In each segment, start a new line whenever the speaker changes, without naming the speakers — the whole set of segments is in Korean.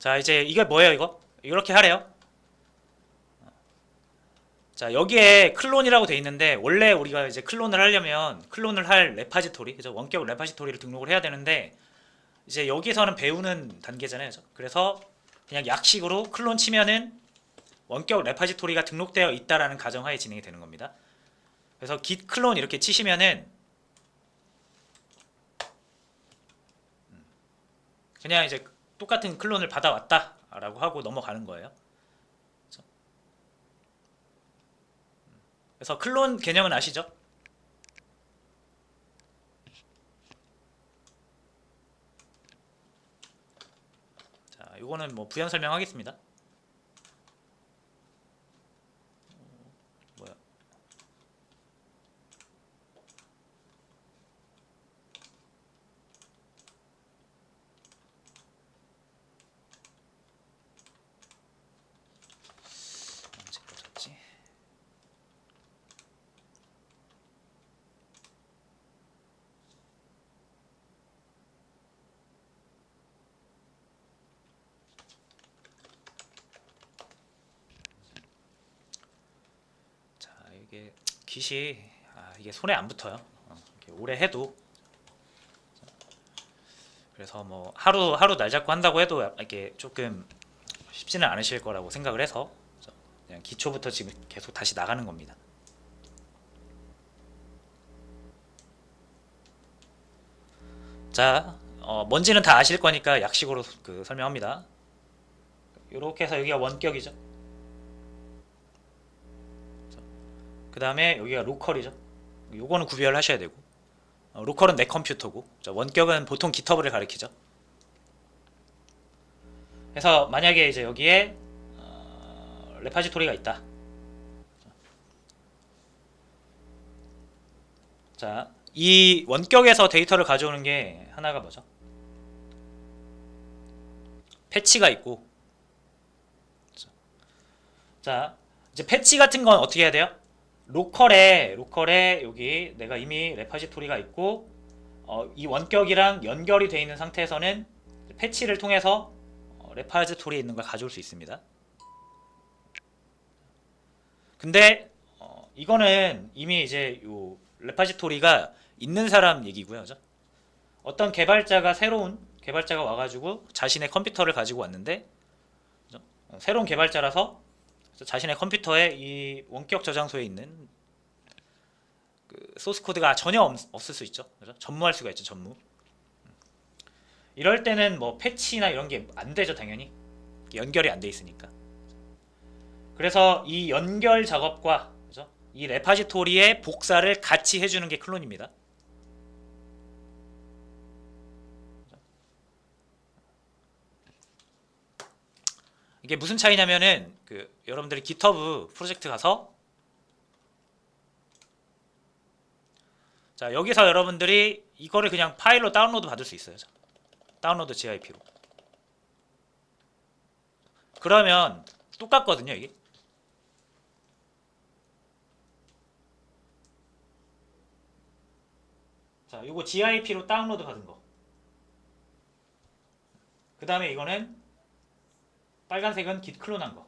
자 이제 이게 뭐예요 이거? 이렇게 하래요. 자 여기에 클론이라고 돼 있는데 원래 우리가 이제 클론을 하려면 클론을 할 레파지토리 그죠 원격 레파지토리를 등록을 해야 되는데 이제 여기서는 배우는 단계잖아요? 그래서 그냥 약식으로 클론 치면은 원격 레파지토리가 등록되어 있다라는 가정하에 진행이 되는 겁니다 그래서 git 클론 이렇게 치시면은 음, 그냥 이제 똑같은 클론을 받아왔다라고 하고 넘어가는 거예요 그래서 클론 개념은 아시죠? 자, 이거는 뭐 부연 설명하겠습니다. 어, 뭐야? 언제 꺼졌지? 자 이게 깃이 아, 이게 손에 안 붙어요. 어, 이렇게 오래 해도 그래서 뭐 하루 하루 날 잡고 한다고 해도 이렇게 조금 쉽지는 않으실 거라고 생각을 해서 그냥 기초부터 지금 계속 다시 나가는 겁니다. 자, 어, 뭔지는 다 아실 거니까 약식으로 그 설명합니다. 이렇게 해서 여기가 원격이죠. 그 다음에 여기가 로컬이죠. 요거는 구별하셔야 되고 어, 로컬은 내 컴퓨터고 자, 원격은 보통 GitHub를 가리키죠. 그래서 만약에 이제 여기에 어, 레파지토리가 있다. 자, 이 원격에서 데이터를 가져오는 게 하나가 뭐죠? 패치가 있고 자, 이제 패치 같은 건 어떻게 해야 돼요? 로컬에 로컬에 여기 내가 이미 레파지토리가 있고 어, 이 원격이랑 연결이 돼 있는 상태에서는 패치를 통해서 어, 레파지토리에 있는 걸 가져올 수 있습니다. 근데 어, 이거는 이미 이제 요 레파지토리가 있는 사람 얘기고요. 그죠? 어떤 개발자가 새로운 개발자가 와가지고 자신의 컴퓨터를 가지고 왔는데 그죠? 어, 새로운 개발자라서 자신의 컴퓨터에 이 원격 저장소에 있는 그 소스 코드가 전혀 없, 없을 수 있죠. 그죠? 전무할 수가 있죠. 전무. 이럴 때는 뭐 패치나 이런 게 안 되죠, 당연히. 연결이 안 돼 있으니까. 그래서 이 연결 작업과 그죠? 이 레파지토리의 복사를 같이 해주는 게 클론입니다. 이게 무슨 차이냐면은 그 여러분들이 GitHub 프로젝트 가서 자 여기서 여러분들이 이거를 그냥 파일로 다운로드 받을 수 있어요. 자, 다운로드 ZIP로. 그러면 똑같거든요 이게. 자 요거 ZIP로 다운로드 받은 거. 그 다음에 이거는 빨간색은 git 클론한 거.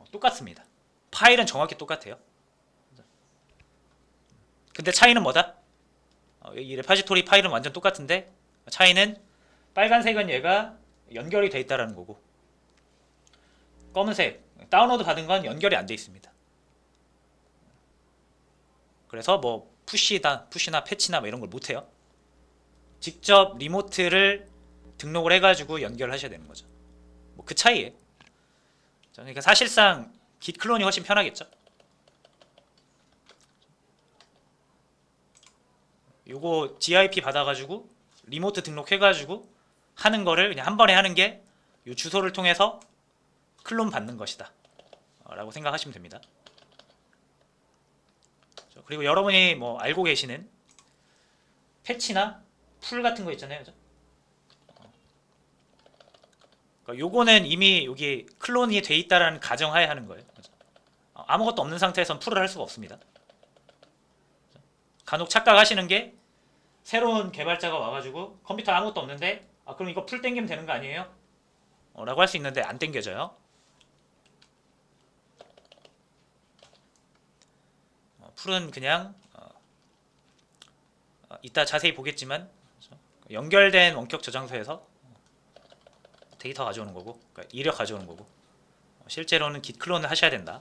어, 똑같습니다. 파일은 정확히 똑같아요. 근데 차이는 뭐다? 어, 이 레파지토리 파일은 완전 똑같은데 차이는 빨간색은 얘가 연결이 돼 있다라는 거고 검은색 다운로드 받은 건 연결이 안 돼 있습니다. 그래서 뭐 푸시다 푸시나 패치나 뭐 이런 걸 못 해요. 직접 리모트를 등록을 해가지고 연결하셔야 되는 거죠. 뭐 그 차이에. 그러니까 사실상 git 클론이 훨씬 편하겠죠. 요거 GIP 받아가지고 리모트 등록해가지고 하는 거를 그냥 한 번에 하는 게 요 주소를 통해서 클론 받는 것이다. 어, 라고 생각하시면 됩니다. 그리고 여러분이 뭐 알고 계시는 패치나 풀 같은 거 있잖아요. 그죠? 그러니까 요거는 이미 여기 클론이 돼 있다라는 가정하에 하는 거예요. 아무것도 없는 상태에선 풀을 할 수가 없습니다. 간혹 착각하시는 게 새로운 개발자가 와가지고 컴퓨터 아무것도 없는데 아 그럼 이거 풀 땡기면 되는 거 아니에요? 어, 라고 할 수 있는데 안 땡겨져요. 어, 풀은 그냥 어, 어, 이따 자세히 보겠지만 그렇죠? 연결된 원격 저장소에서 데이터 가져오는 거고 그러니까 이력 가져오는 거고 어, 실제로는 git 클론을 하셔야 된다.